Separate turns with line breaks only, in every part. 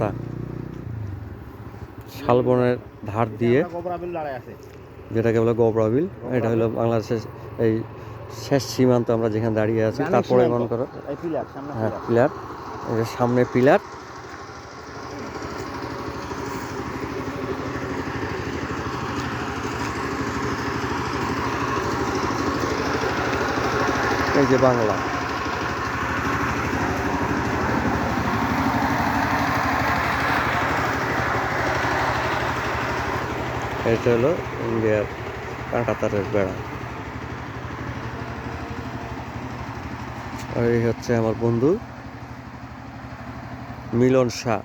রাস্তা। শালবনের ধার দিয়ে যেটাকে বলে গোবরাবিল এটা হলো বাংলাদেশের এই শেষ সীমান্ত আমরা যেখানে দাঁড়িয়ে আছি তারপরে। মনে করো হ্যাঁ
পিলার।
সামনে পিলার। এই যে বাংলা। এটা হলো ইন্ডিয়ার কাঁটাতারের বেড়া। আর এই হচ্ছে আমার বন্ধু মিলন শাহ।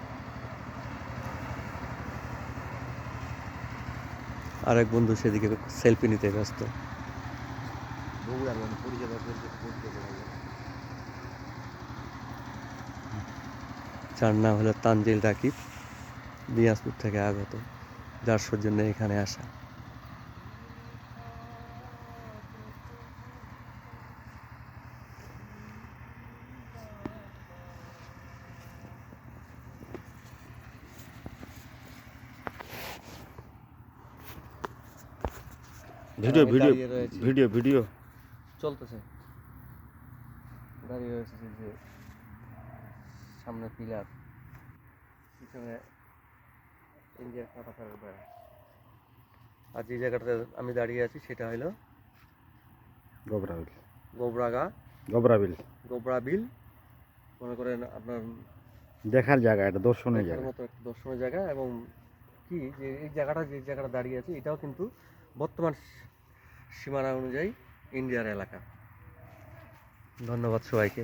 আরেক বন্ধু সেদিকে সেলফি নিতে ব্যস্ত। যার নাম হলো তানজিল রাকিব, দিনাজপুর থেকে আগত। যার সৌজন্যে এখানে আসা।
Video video. Video video.
চলতেছে। দাঁড়িয়ে রয়েছে যে- যে সামনে পিলার পিছনে ইন্ডিয়ার কাঁটাতারের বেড়া আর যে জায়গাটাতে আমি দাঁড়িয়ে আছি সেটা হলো
গোবরাবিল
গোবরাগা
গোবরাবিল
গোবরা বিল। মনে করেন আপনার
দেখার জায়গা এটা দর্শনের জায়গা।
মতো একটা দর্শনীয় জায়গা এবং কি যে এই জায়গাটা যে জায়গাটা দাঁড়িয়ে আছে এটাও কিন্তু বর্তমান সীমানা অনুযায়ী ইন্ডিয়ার এলাকা। ধন্যবাদ সবাইকে।